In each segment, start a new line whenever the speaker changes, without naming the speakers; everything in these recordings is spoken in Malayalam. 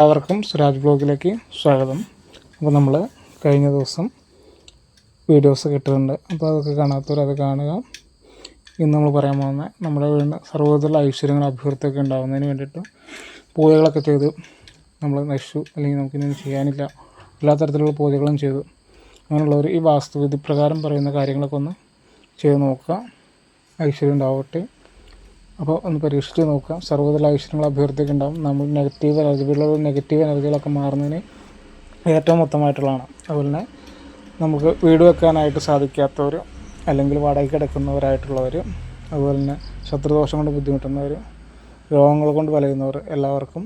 എല്ലാവർക്കും സുരാജ് ബ്ലോഗിലേക്ക് സ്വാഗതം. അപ്പോൾ നമ്മൾ കഴിഞ്ഞ ദിവസം വീഡിയോസ് കിട്ടുന്നുണ്ട് അപ്പോൾ അതൊക്കെ കാണാത്തവർ അത് കാണുക. ഇന്ന് നമ്മൾ പറയാൻ പോകുന്ന നമ്മുടെ വീടിന് സർവതല ഐശ്വര്യങ്ങൾ അഭിവൃദ്ധിയൊക്കെ ഉണ്ടാകുന്നതിന് വേണ്ടിയിട്ട് പൂജകളൊക്കെ ചെയ്ത് നമ്മൾ നശിച്ചു. അല്ലെങ്കിൽ നമുക്കിനി ചെയ്യാനില്ല. എല്ലാ തരത്തിലുള്ള പൂജകളും ചെയ്തു. അങ്ങനെയുള്ളവർ ഈ വാസ്തുവിധി പ്രകാരം പറയുന്ന കാര്യങ്ങളൊക്കെ ഒന്ന് ചെയ്ത് നോക്കുക. ഐശ്വര്യം ഉണ്ടാവട്ടെ. അപ്പോൾ ഒന്ന് പരീക്ഷിച്ച് നോക്കുക. സർവതല ആവശ്യങ്ങൾ അഭ്യർത്ഥിക്ക് ഉണ്ടാവും. നമ്മൾ നെഗറ്റീവ് എനർജി വീട്ടിലുള്ള നെഗറ്റീവ് എനർജികളൊക്കെ മാറുന്നതിന് ഏറ്റവും മൊത്തമായിട്ടുള്ളതാണ് അതുപോലെ തന്നെ നമുക്ക് വീട് വെക്കാനായിട്ട് സാധിക്കാത്തവർ അല്ലെങ്കിൽ വാടകയ്ക്ക് കിടക്കുന്നവരായിട്ടുള്ളവർ അതുപോലെ തന്നെ ശത്രുദോഷം കൊണ്ട് ബുദ്ധിമുട്ടുന്നവർ രോഗങ്ങൾ കൊണ്ട് വലയുന്നവർ എല്ലാവർക്കും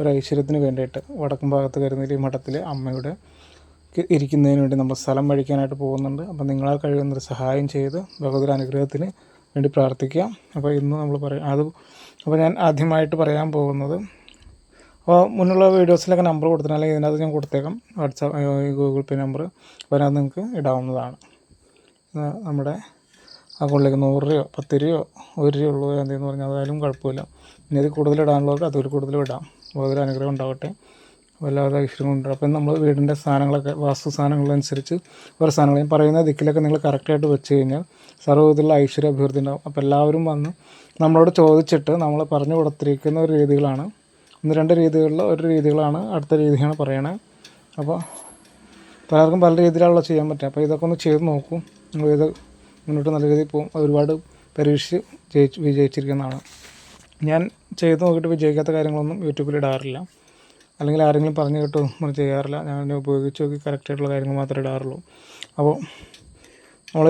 ഒരു ഐശ്വര്യത്തിന് വേണ്ടിയിട്ട് വടക്കും ഭാഗത്ത് ഈ മഠത്തിൽ അമ്മയുടെ ക്ക് ഇരിക്കുന്നതിന് വേണ്ടി നമ്മൾ സ്ഥലം വഴിക്കാനായിട്ട് പോകുന്നുണ്ട്. അപ്പം നിങ്ങളാൽ കഴിയുന്നൊരു സഹായം ചെയ്ത് ഭഗവതിയുടെ അനുഗ്രഹത്തിന് വേണ്ടി പ്രാർത്ഥിക്കുക. അപ്പോൾ ഇന്ന് നമ്മൾ പറയാം അത് അപ്പോൾ ഞാൻ ആദ്യമായിട്ട് പറയാൻ പോകുന്നത് അപ്പോൾ മുന്നുള്ള വീഡിയോസിലൊക്കെ നമ്പർ കൊടുത്തിട്ടുണ്ട്. അല്ലെങ്കിൽ ഇതിനകത്ത് ഞാൻ കൊടുത്തേക്കാം. വാട്സാപ്പ് ഗൂഗിൾ പേ നമ്പർ അത് നിങ്ങൾക്ക് ഇടാവുന്നതാണ്. നമ്മുടെ അക്കൗണ്ടിലേക്ക് നൂറ് രൂപയോ പത്ത് രൂപയോ ഒരു രൂപ ഉള്ളൂ എന്തെന്ന് പറഞ്ഞാൽ അതായാലും കുഴപ്പമില്ല. ഇനി അത് കൂടുതൽ ഇടാനുള്ളവർക്ക് അതൊരു കൂടുതൽ ഇടാം. അപ്പോൾ അതൊരു അനുഗ്രഹം ഉണ്ടാവട്ടെ. വല്ലാതെ ഇഷ്ടമുണ്ട് അപ്പം നമ്മൾ വീടിന്റെ സാധനങ്ങളൊക്കെ വാസ്തു സാധനങ്ങളനുസരിച്ച് ഓരോ സാധനങ്ങൾ ഞാൻ പറയുന്ന ദിക്കിലൊക്കെ നിങ്ങൾ കറക്റ്റായിട്ട് വെച്ച് കഴിഞ്ഞാൽ സർവവിധത്തിലുള്ള ഐശ്വര്യ അഭിവൃദ്ധി ഉണ്ടാവും. അപ്പോൾ എല്ലാവരും വന്ന് നമ്മളോട് ചോദിച്ചിട്ട് നമ്മൾ പറഞ്ഞു കൊടുത്തിരിക്കുന്ന ഒരു രീതികളാണ്. ഒന്ന് രണ്ട് രീതികളിൽ ഒരു രീതികളാണ് അടുത്ത രീതിയാണ് പറയണത് അപ്പോൾ പലർക്കും പല രീതിയിലുള്ള ചെയ്യാൻ പറ്റുക. അപ്പോൾ ഇതൊക്കെ ഒന്ന് ചെയ്ത് നോക്കും. നിങ്ങൾ ഇത് മുന്നോട്ട് നല്ല രീതിയിൽ പോകും. ഒരുപാട് പരീക്ഷിച്ച് ജയിച്ച് വിജയിച്ചിരിക്കുന്നതാണ്. ഞാൻ ചെയ്ത് നോക്കിയിട്ട് വിജയിക്കാത്ത കാര്യങ്ങളൊന്നും യൂട്യൂബിൽ ഇടാറില്ല. അല്ലെങ്കിൽ ആരെങ്കിലും പറഞ്ഞു കേട്ടോ നമ്മൾ ചെയ്യാറില്ല ഞാൻ ഉപയോഗിച്ച് നോക്കി കറക്റ്റായിട്ടുള്ള കാര്യങ്ങൾ മാത്രമേ ഇടാറുള്ളൂ. അപ്പോൾ നമ്മൾ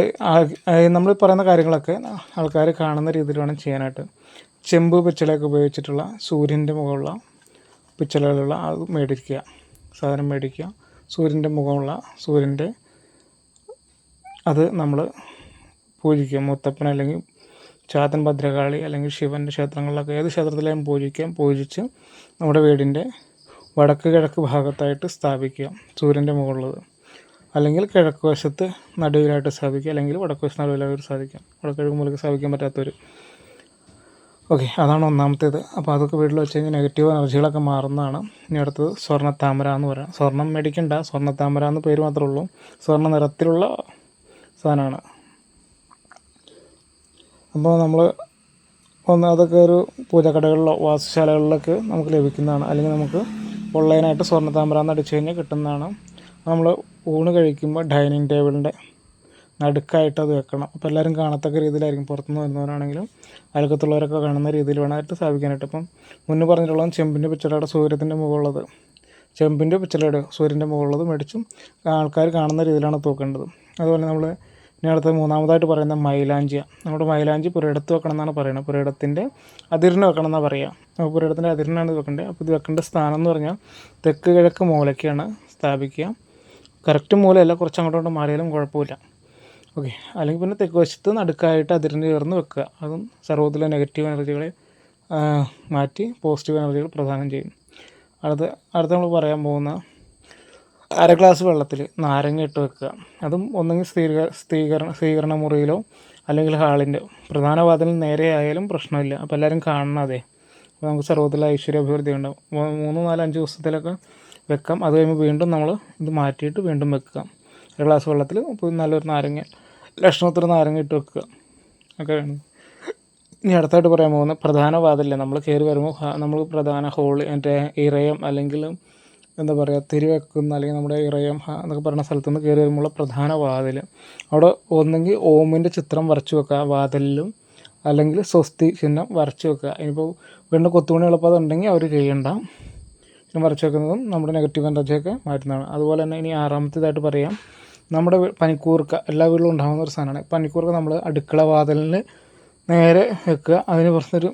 നമ്മൾ പറയുന്ന കാര്യങ്ങളൊക്കെ ആൾക്കാർ കാണുന്ന രീതിയിൽ വേണം ചെയ്യാനായിട്ട്. ചെമ്പ് പിച്ചളയൊക്കെ ഉപയോഗിച്ചിട്ടുള്ള സൂര്യന്റെ മുഖമുള്ള പിച്ചളകളുള്ള അത് മേടിക്കുക. സാധനം മേടിക്കുക. സൂര്യന്റെ മുഖമുള്ള സൂര്യന്റെ അത് നമ്മൾ പൂജിക്കുക. മുത്തപ്പൻ അല്ലെങ്കിൽ ചാത്തൻ ഭദ്രകാളി അല്ലെങ്കിൽ ശിവന്റെ ക്ഷേത്രങ്ങളിലൊക്കെ ഏത് ക്ഷേത്രത്തിലായും പൂജിക്കാം പൂജിച്ച് നമ്മുടെ വീടിന്റെ വടക്ക് കിഴക്ക് ഭാഗത്തായിട്ട് സ്ഥാപിക്കുക സൂര്യന്റെ മുകളിലത്. അല്ലെങ്കിൽ കിഴക്ക് വശത്ത് നടുവിലായിട്ട് സ്ഥാപിക്കുക അല്ലെങ്കിൽ വടക്ക് വശത്ത് നടുവിലായിട്ട് സ്ഥാപിക്കാം വടക്ക് കിഴക്ക് മൂലക്ക് സ്ഥാപിക്കാൻ പറ്റാത്തവർ ഓക്കെ അതാണ് ഒന്നാമത്തേത്. അപ്പോൾ അതൊക്കെ വീട്ടിൽ വെച്ച് കഴിഞ്ഞാൽ നെഗറ്റീവ് എനർജികളൊക്കെ മാറുന്നതാണ്. ഇനി അടുത്തത് സ്വർണ താമര എന്ന് പറയാം. സ്വർണം മേടിക്കണ്ട സ്വർണ താമര എന്ന് പേര് മാത്രമേ ഉള്ളൂ. സ്വർണ നിറത്തിലുള്ള സാധനമാണ്. അപ്പോൾ നമ്മൾ ഒന്ന് അതൊക്കെ ഒരു പൂജക്കടകളിലോ വാസ്തുശാലകളിലൊക്കെ നമുക്ക് ലഭിക്കുന്നതാണ്. അല്ലെങ്കിൽ നമുക്ക് ഓൺലൈനായിട്ട് സ്വർണ താമര അടിച്ചു കഴിഞ്ഞാൽ കിട്ടുന്നതാണ്. നമ്മൾ ഊണ് കഴിക്കുമ്പോൾ ഡൈനിങ് ടേബിളിന്റെ നടുക്കായിട്ട് അത് വെക്കണം. അപ്പോൾ എല്ലാവരും കാണത്തക്ക രീതിയിലായിരിക്കും. പുറത്തുനിന്ന് വരുന്നവരാണെങ്കിലും അയൽക്കത്തുള്ളവരൊക്കെ കാണുന്ന രീതിയിൽ വേണമായിട്ട് സ്ഥാപിക്കാനായിട്ട്. ഇപ്പം മുന്നേ പറഞ്ഞിട്ടുള്ളത് ചെമ്പിന്റെ പിച്ചളയുടെ സൂര്യത്തിന്റെ മുകളിലുള്ളത്. ചെമ്പിന്റെ പിച്ചളയുടെ സൂര്യന്റെ മുകളിലുള്ളത് മേടിച്ചും ആൾക്കാർ കാണുന്ന രീതിയിലാണ് തൂക്കേണ്ടത്. അതുപോലെ നമ്മൾ ഇനി അടുത്ത മൂന്നാമതായിട്ട് പറയുന്ന മൈലാഞ്ചിയ നമ്മുടെ മൈലാഞ്ചി പുരയിടത്ത് വെക്കണം എന്നാണ് പറയുന്നത്. പുരയിടത്തിന്റെ അതിരിന് വെക്കണം എന്നാണ് പറയുക. അപ്പോൾ പുരയിടത്തിന്റെ അതിരിനാണ് ഇത് വെക്കേണ്ടത്. അപ്പോൾ ഇത് വെക്കേണ്ട സ്ഥാനം എന്ന് പറഞ്ഞാൽ തെക്ക് കിഴക്ക് മൂലയ്ക്കാണ് സ്ഥാപിക്കുക. കറക്റ്റ് മൂലയല്ല കുറച്ച് അങ്ങോട്ടോട്ട് മാറിയാലും കുഴപ്പമില്ല. ഓക്കെ. അല്ലെങ്കിൽ പിന്നെ തെക്ക് വശത്ത് നടുക്കായിട്ട് അതിരിന് ചേർന്ന് വെക്കുക. അതും സർവത്തിലെ നെഗറ്റീവ് എനർജികളെ മാറ്റി പോസിറ്റീവ് എനർജികൾ പ്രധാനം ചെയ്യും. അടുത്ത അടുത്ത നമ്മൾ പറയാൻ പോകുന്ന അര ഗ്ലാസ് വെള്ളത്തിൽ നാരങ്ങ ഇട്ട് വെക്കുക. അതും ഒന്നെങ്കിൽ സ്ഥിരീക സ്ഥിരീകരണ സ്വീകരണ മുറിയിലോ അല്ലെങ്കിൽ ഹാളിന്റെ പ്രധാന വാതിലിൽ നേരെ ആയാലും പ്രശ്നമില്ല. അപ്പോൾ എല്ലാവരും കാണണം അതെ. അപ്പോൾ നമുക്ക് സർവത്തിൽ ഐശ്വര്യ അഭിവൃദ്ധി ഉണ്ടാവും മൂന്ന് നാല് അഞ്ച് ദിവസത്തിലൊക്കെ വെക്കാം. അത് കഴിയുമ്പോൾ വീണ്ടും നമ്മൾ ഇത് മാറ്റിയിട്ട് വീണ്ടും വെക്കുക. ഒരു ഗ്ലാസ് വെള്ളത്തിൽ ഇപ്പോൾ നല്ലൊരു നാരങ്ങ ലക്ഷണത്തിൽ നാരങ്ങ ഇട്ട് വെക്കുക. ഒക്കെ വേണം ഇനി അടുത്തായിട്ട് പറയാൻ പോകുന്ന പ്രധാന വാതിലില്ല നമ്മൾ കയറി വരുമ്പോൾ നമ്മൾ പ്രധാന ഹോൾ മറ്റേ ഇറയം അല്ലെങ്കിൽ എന്താ പറയുക തിരിവെക്കുന്ന അല്ലെങ്കിൽ നമ്മുടെ ഇറയം എന്നൊക്കെ പറയുന്ന സ്ഥലത്ത് നിന്ന് കയറി വരുമ്പോൾ പ്രധാന വാതിൽ. അവിടെ ഒന്നെങ്കിൽ ഓമിന്റെ ചിത്രം വരച്ചു വെക്കുക വാതിലിലും അല്ലെങ്കിൽ സ്വസ്തി ചിഹ്നം വരച്ചു വെക്കുക. ഇനിയിപ്പോൾ വീണ്ടും കൊത്തുപണി എളുപ്പം അതുണ്ടെങ്കിൽ അവർ ചെയ്യണ്ട. ചിഹ്നം വരച്ചു വെക്കുന്നതും നമ്മുടെ നെഗറ്റീവ് എനർജിയൊക്കെ മാറ്റുന്നതാണ്. അതുപോലെ തന്നെ ഇനി ആറാമത്തേതായിട്ട് പറയാം നമ്മുടെ പനിക്കൂർക്ക എല്ലാ വീട്ടിലും ഉണ്ടാകുന്ന ഒരു സാധനമാണ്. പനിക്കൂർക്ക നമ്മൾ അടുക്കള വാതിലിന് നേരെ വെക്കുക. അതിന് പുറത്തൊരു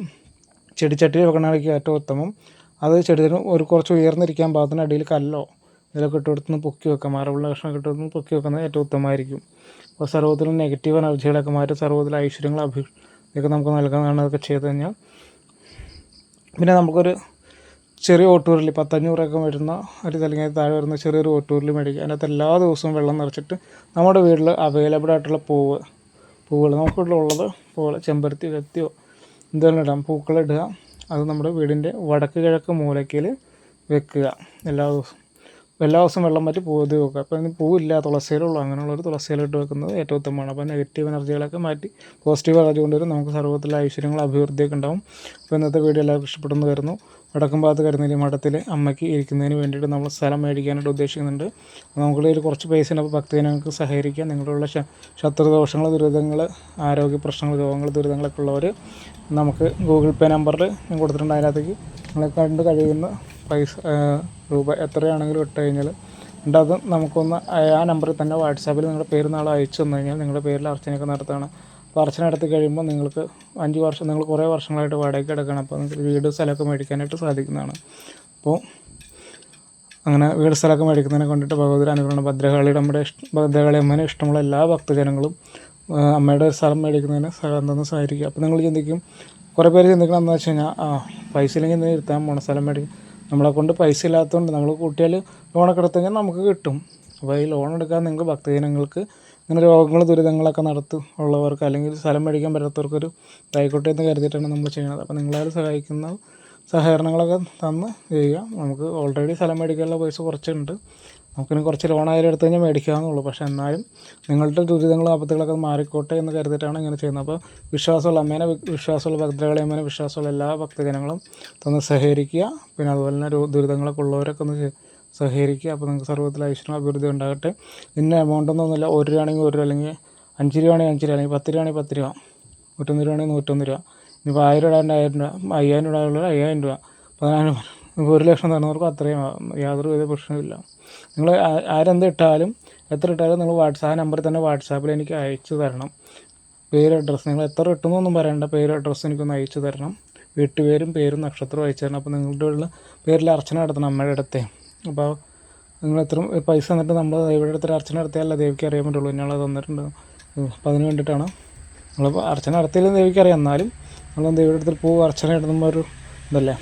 ചെടിച്ചട്ടി വെക്കണമെങ്കിൽ ഏറ്റവും ഉത്തമം. അത് ചെടിത്തിന് ഒരു കുറച്ച് ഉയർന്നിരിക്കാൻ പാകത്തിന് അടിയിൽ കല്ലോ ഇതിലൊക്കെ ഇട്ട് പൊക്കി വെക്കാം. മാറവുള്ള കഷ്ണം ഇട്ട് പൊക്കി വെക്കുന്നത് ഏറ്റവും ഉത്തമമായിരിക്കും. അപ്പോൾ സർവത്തിലും നെഗറ്റീവ് എനർജികളൊക്കെ മാറ്റി സർവത്തിൽ ഐശ്വര്യങ്ങൾ അഭി ഇതൊക്കെ നമുക്ക് നൽകുന്നതാണ് അതൊക്കെ ചെയ്ത് കഴിഞ്ഞാൽ. പിന്നെ നമുക്കൊരു ചെറിയ ഓട്ടൂരിൽ പത്തഞ്ഞൂറൊക്കെ വരുന്ന ഒരു അല്ലെങ്കിൽ താഴെ വരുന്ന ചെറിയൊരു ഓട്ടൂരിൽ മേടിക്കുക. അതിനകത്ത് എല്ലാ ദിവസവും വെള്ളം നിറച്ചിട്ട് നമ്മുടെ വീട്ടിൽ അവൈലബിൾ ആയിട്ടുള്ള പൂവ് പൂവുകൾ നമുക്കിവിടെ ഉള്ളത് പൂവുകൾ ചെമ്പരത്തി കത്തിയോ എന്തെങ്കിലും ഇടാം. പൂക്കളിടുക അത് നമ്മുടെ വീടിന്റെ വടക്ക് കിഴക്ക് മൂലയ്ക്കൽ വെക്കുക. എല്ലാ ദിവസവും. എല്ലാ ദിവസവും വെള്ളം മാറ്റി പൂവ് വെക്കുക അപ്പോൾ അതിന് പൂവില്ല തുളസിയിലുള്ളൂ അങ്ങനെയുള്ളൊരു തുളസിയിലിട്ട് വെക്കുന്നത് ഏറ്റവും ഉത്തമമാണ്. അപ്പോൾ നെഗറ്റീവ് എനർജികളൊക്കെ മാറ്റി പോസിറ്റീവ് എനർജി കൊണ്ടുവരും നമുക്ക് സർവത്തിലെ ഐശ്വര്യങ്ങൾ അഭിവൃദ്ധിയൊക്കെ ഉണ്ടാവും. അപ്പോൾ ഇന്നത്തെ വീഡിയോ എല്ലാവർക്കും ഇഷ്ടപ്പെടുന്നു വരുന്നു വടക്കം ഭാഗത്ത് കരുന്നേരി മഠത്തിൽ അമ്മയ്ക്ക് ഇരിക്കുന്നതിന് വേണ്ടിയിട്ട് നമ്മൾ സ്ഥലം മേടിക്കാനായിട്ട് ഉദ്ദേശിക്കുന്നുണ്ട്. നമുക്കുള്ള ഒരു കുറച്ച് പൈസ അപ്പോൾ ഭക്തജനങ്ങൾക്ക് സഹകരിക്കാം. നിങ്ങളുള്ള ശത്രുദോഷങ്ങൾ ദുരിതങ്ങൾ ആരോഗ്യ പ്രശ്നങ്ങൾ രോഗങ്ങൾ ദുരിതങ്ങളൊക്കെ ഉള്ളവർ നമുക്ക് ഗൂഗിൾ പേ നമ്പറിൽ ഞാൻ കൊടുത്തിട്ടുണ്ട്. അതിനകത്തേക്ക് നിങ്ങളെ കണ്ട് കഴിയുന്ന പൈസ രൂപ എത്രയാണെങ്കിലും ഇട്ട് കഴിഞ്ഞാൽ എന്നിട്ട് അത് നമുക്കൊന്ന് ആ നമ്പറിൽ തന്നെ വാട്സാപ്പിൽ നിങ്ങളുടെ പേര് നാളെ അയച്ചു തന്നു കഴിഞ്ഞാൽ നിങ്ങളുടെ പേരിൽ അർച്ചനയൊക്കെ നടത്തുകയാണ് അപ്പോൾ അർച്ചന നടത്തി കഴിയുമ്പോൾ നിങ്ങൾക്ക് അഞ്ച് വർഷം നിങ്ങൾ കുറേ വർഷങ്ങളായിട്ട് വാടകയ്ക്ക് എടുക്കണം. അപ്പോൾ നിങ്ങൾക്ക് വീട് സ്ഥലമൊക്കെ മേടിക്കാനായിട്ട് സാധിക്കുന്നതാണ്. അപ്പോൾ അങ്ങനെ വീട് സ്ഥലമൊക്കെ മേടിക്കുന്നതിനെ കൊണ്ടിട്ട് ഭഗവതി അനുഗ്രഹം ഭദ്രകാളിയുടെ നമ്മുടെ ഇഷ്ട ഭദ്രകാളി അമ്മേനെ ഇഷ്ടമുള്ള എല്ലാ ഭക്തജനങ്ങളും അമ്മയുടെ ഒരു സ്ഥലം മേടിക്കുന്നതിന് തന്ന് സഹായിക്കുക അപ്പോൾ നിങ്ങൾ ചിന്തിക്കും കുറേ പേര് ചിന്തിക്കണം എന്ന് വെച്ച് കഴിഞ്ഞാൽ ആ പൈസ ഇല്ലെങ്കിൽ ഇരുത്താൻ പോണ സ്ഥലം മേടിക്കും നമ്മളെ കൊണ്ട് പൈസ ഇല്ലാത്തതുകൊണ്ട് നമ്മൾ കൂട്ടിയാൽ ലോണൊക്കെ എടുത്തു കഴിഞ്ഞാൽ നമുക്ക് കിട്ടും. അപ്പോൾ ഈ ലോൺ എടുക്കാൻ നിങ്ങൾ ഭക്തജനങ്ങൾക്ക് ഇങ്ങനെ രോഗങ്ങൾ ദുരിതങ്ങളൊക്കെ നടത്തു ഉള്ളവർക്ക് അല്ലെങ്കിൽ സ്ഥലം മേടിക്കാൻ പറ്റാത്തവർക്കൊരു ഇതായിക്കോട്ടെ എന്ന് കരുതിയിട്ടാണ് നമ്മൾ ചെയ്യുന്നത് അപ്പോൾ നിങ്ങളാൽ സഹായിക്കുന്ന സഹകരണങ്ങളൊക്കെ തന്ന് ചെയ്യുക. നമുക്ക് ഓൾറെഡി സ്ഥലം മേടിക്കാനുള്ള പൈസ കുറച്ചുണ്ട്. നമുക്കിനി കുറച്ച് ലോണായാലും എടുത്ത് കഴിഞ്ഞാൽ മേടിക്കാവുന്നുള്ളൂ പക്ഷേ എന്നാലും നിങ്ങളുടെ ദുരിതങ്ങളും ആപത്തുകളൊക്കെ മാറിക്കോട്ടെ എന്ന് കരുതിയിട്ടാണ് ഇങ്ങനെ ചെയ്യുന്നത്. അപ്പോൾ വിശ്വാസമുള്ള അമ്മേനെ വിശ്വാസമുള്ള ഭദ്രകളെ അമ്മേനെ വിശ്വാസമുള്ള എല്ലാ ഭക്തജനങ്ങളും തന്നെ സഹകരിക്കുക. പിന്നെ അതുപോലെ തന്നെ ദുരിതങ്ങളൊക്കെ ഉള്ളവരൊക്കെ ഒന്ന് സഹകരിക്കുക. അപ്പോൾ നിങ്ങൾക്ക് സർവത്തിൽ ഐശ്വര്യം അഭിവൃദ്ധി ഉണ്ടാകട്ടെ. ഇന്ന എമൗണ്ട് ഒന്നുമില്ല. ഒരു രൂപ ആണെങ്കിൽ ഒരു രൂപ അല്ലെങ്കിൽ അഞ്ച് രൂപ ആണെങ്കിൽ അഞ്ച് രൂപ അല്ലെങ്കിൽ പത്ത് രൂപ ആണെങ്കിൽ പത്ത് രൂപ നൂറ്റൊന്ന് രൂപ ആണെങ്കിൽ നൂറ്റൊന്ന് രൂപ ഇനിയിപ്പോൾ ആയിരം രൂപ ആയിരം രൂപ അയ്യായിരം രൂപ ഉള്ളത് അയ്യായിരം രൂപ പതിനായിരം ഇപ്പോൾ ഒരു ലക്ഷം തരുന്നവർക്ക് അത്രയും ആവും. യാതൊരു വിധ പ്രശ്നമില്ല നിങ്ങൾ ആരെന്ത് ഇട്ടാലും എത്ര ഇട്ടാലും നിങ്ങൾ വാട്സാപ്പ് നമ്പറിൽ തന്നെ വാട്സാപ്പിൽ എനിക്ക് അയച്ചു തരണം. പേര് അഡ്രസ്സ് നിങ്ങൾ എത്ര ഇട്ടുന്നൊന്നും പറയണ്ട. പേര് അഡ്രസ്സ് എനിക്കൊന്ന് അയച്ചു തരണം. വീട്ടുപേരും പേരും നക്ഷത്രവും അയച്ചു തരണം. അപ്പോൾ നിങ്ങളുടെ ഉള്ള പേരിൽ അർച്ചന നടത്തണം അമ്മയുടെ അടുത്തേ. അപ്പോൾ നിങ്ങൾ എത്ര പൈസ തന്നിട്ട് നമ്മൾ ഇവിടെ അടുത്തൊരു അർച്ചന നടത്തിയാലേ ദേവിക്ക് അറിയാൻ പറ്റുള്ളൂ. ഞങ്ങൾ തന്നിട്ടുണ്ട്. അപ്പോൾ അതിന് വേണ്ടിയിട്ടാണ് നമ്മൾ അർച്ചന നടത്തിയില്ലെന്ന് ദേവിക്ക് അറിയാം. എന്നാലും നമ്മൾ ദൈവയുടെ അടുത്ത് പോകും അർച്ചന ഇടുന്ന ഒരു ഇതല്ലേ?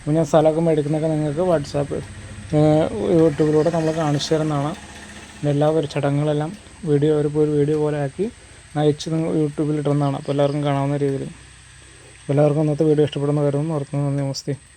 അപ്പോൾ ഞാൻ സ്ഥലമൊക്കെ മേടിക്കുന്നതൊക്കെ നിങ്ങൾക്ക് വാട്സാപ്പ് യൂട്യൂബിലൂടെ നമ്മൾ കാണിച്ചു തരുന്നതാണ്. എല്ലാ ഒരു ചടങ്ങുകളെല്ലാം വീഡിയോ ഒരു ഒരു വീഡിയോ പോലെ ആക്കി അയച്ച് നിങ്ങൾ യൂട്യൂബിൽ ഇടുന്നതാണ്. അപ്പോൾ എല്ലാവർക്കും കാണാവുന്ന രീതിയിൽ. എല്ലാവർക്കും ഇന്നത്തെ വീഡിയോ ഇഷ്ടപ്പെടുന്ന കരുതുന്നു. ഓർക്കുന്നു. നന്ദി. നമസ്തേ.